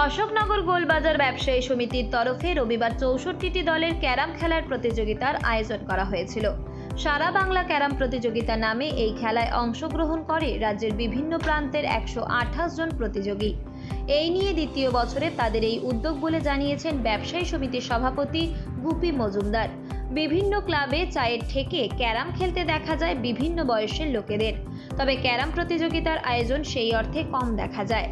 অশোকনগর গোলবাজার ব্যবসায়ী সমিতির তরফে রবিবার চৌষট্টিটি দলের ক্যারাম খেলার প্রতিযোগিতার আয়োজন করা হয়েছিল। সারা বাংলা ক্যারাম প্রতিযোগিতা নামে এই খেলায় অংশগ্রহণ করে রাজ্যের বিভিন্ন প্রান্তের একশো আঠাশ জন প্রতিযোগী। এই নিয়ে দ্বিতীয় বছরে তাদের এই উদ্যোগ বলে জানিয়েছেন ব্যবসায়ী সমিতির সভাপতি গুপি মজুমদার। বিভিন্ন ক্লাবে চায়ের ঠেকে ক্যারাম খেলতে দেখা যায় বিভিন্ন বয়সের লোকেদের। তবে ক্যারাম প্রতিযোগিতার আয়োজন সেই অর্থে কম দেখা যায়।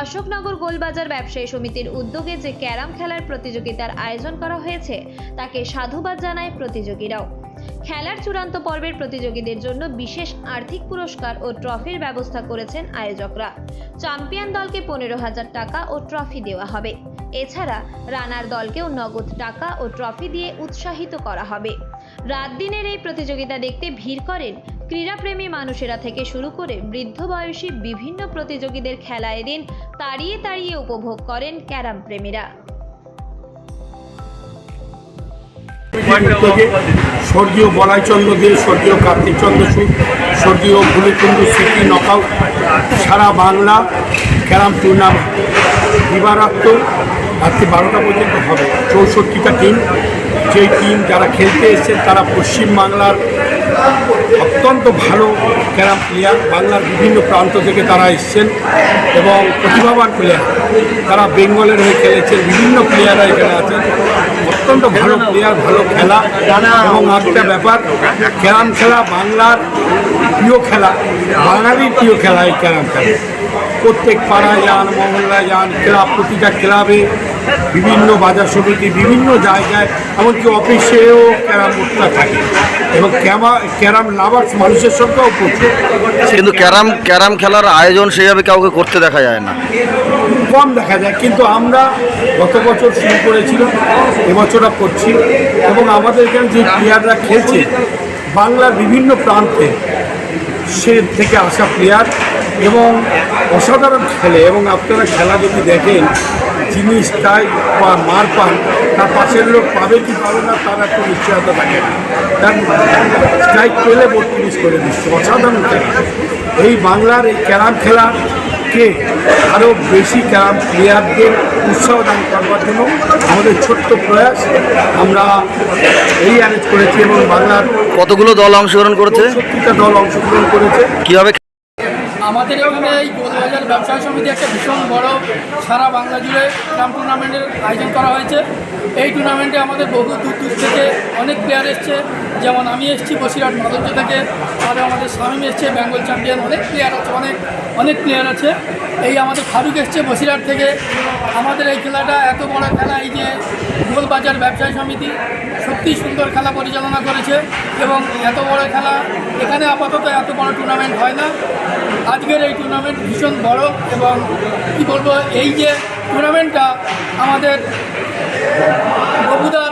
অশোকনগর গোলবাজার ব্যবসায়ী সমিতির উদ্যোগে যে ক্যারাম খেলার প্রতিযোগিতার আয়োজন করা হয়েছে, তাকে সাধুবাদ জানায় প্রতিযোগীরাও। খেলার চূড়ান্ত পর্বের প্রতিযোগীদের জন্য বিশেষ আর্থিক পুরস্কার ও ট্রফির ব্যবস্থা করেছেন আয়োজকরা। চ্যাম্পিয়ন দলকে পনেরো হাজার টাকা ও ট্রফি দেওয়া হবে। এছাড়া রানার দলকেও নগদ টাকা ও ট্রফি দিয়ে উৎসাহিত করা হবে। রাত দিনের এই প্রতিযোগিতা দেখতে ভিড় করেন ক্রীড়াপ্রেমী মানুষেরা থেকে শুরু করে বৃদ্ধ বয়সী বিভিন্ন প্রতিযোগীদের খেলা এদিন তাড়িয়ে তাড়িয়ে উপভোগ করেন ক্যারাম প্রেমীরা। স্বর্গীয় বলাইচন্দ্র দে স্বর্গীয় কার্তিক চন্দ্র সুর স্বর্গীয় ভুলিকুণ্ডু স্মৃতি নকআউট সারা বাংলা ক্যারাম টুর্নামেন্ট দিবারাত্র রাত্রি বারোটা পর্যন্ত হবে। চৌষট্টিটা টিম যেই টিম যারা খেলতে এসেছেন, তারা পশ্চিমবাংলার অত্যন্ত ভালো ক্যারাম প্লেয়ার। বাংলার বিভিন্ন প্রান্ত থেকে তারা এসছেন এবং প্রতিভাবান প্লেয়ার। তারা বেঙ্গলের হয়ে খেলেছেন, বিভিন্ন প্লেয়াররা এখানে আছেন। অত্যন্ত ভালো প্লেয়ার, ভালো খেলা এবং একটা ব্যাপার, ক্যারাম খেলা বাংলার প্রিয় খেলা, বাঙালির প্রিয় খেলা এই ক্যারাম খেলা। প্রত্যেক পাড়ায় যান, মহল্লায় যান, ক্লাব, প্রতিটা ক্লাবে বিভিন্ন বাজার সমিতি বিভিন্ন জায়গায় এমনকি অফিসেও ক্যারাম বোর্ডটা থাকে। এবং ক্যামা ক্যারাম লাভার্স মানুষের সংখ্যাও প্রচুর। কিন্তু ক্যারাম ক্যারাম খেলার আয়োজন সেইভাবে কাউকে করতে দেখা যায় না। কম দেখা যায় কিন্তু আমরা গত বছর শুরু করেছিলাম এবছরটা করছি। এবং আমাদের এখানে যে প্লেয়াররা খেলছে বাংলার বিভিন্ন প্রান্তে সে থেকে আসা প্লেয়ার এবং অসাধারণ খেলে। এবং আপনারা খেলা যদি দেখেন যিনি স্ট্রাইক বা মার পান তার পাশের লোক পাবে কি পাবে না তার একটা নিশ্চয়তা থাকে না। তার স্ট্রাইক পেলে বত্রিশ করে দিচ্ছে অসাধারণ খেলা। এই বাংলার এই ক্যারাম খেলাকে আরও বেশি ক্যারাম প্লেয়ারদের উৎসাহ দান করবার জন্য আমাদের ছোট্ট প্রয়াস আমরা এই অ্যারেঞ্জ করেছি এবং বাংলার কতগুলো দল অংশগ্রহণ করেছে? সত্যিটা দল অংশগ্রহণ করেছে। কীভাবে আমাদের এখানে এই গোলবাজার ব্যবসায়ী সমিতি একটা ভীষণ বড় সারা বাংলা জুড়ে ক্রাম টুর্নামেন্টের আয়োজন করা হয়েছে। এই টুর্নামেন্টে আমাদের বহু দূর দূর থেকে অনেক প্লেয়ার এসছে। যেমন আমি এসেছি বসিরহাট মাধবজ থেকে আরও আমাদের স্বামী এসছে, বেঙ্গল চ্যাম্পিয়ন, অনেক প্লেয়ার আছে, অনেক অনেক প্লেয়ার আছে। এই আমাদের ফারুক এসছে বসিরহাট থেকে। আমাদের এই খেলাটা এত বড় খেলা, এই যে গোলবাজার ব্যবসায়ী সমিতি সত্যি সুন্দর খেলা পরিচালনা করেছে এবং এত বড় খেলা, এখানে আপাতত এত বড় টুর্নামেন্ট হয় না। আজকের এই টুর্নামেন্ট ভীষণ বড় এবং কি বলব, এই যে টুর্নামেন্টটা আমাদের বগুদার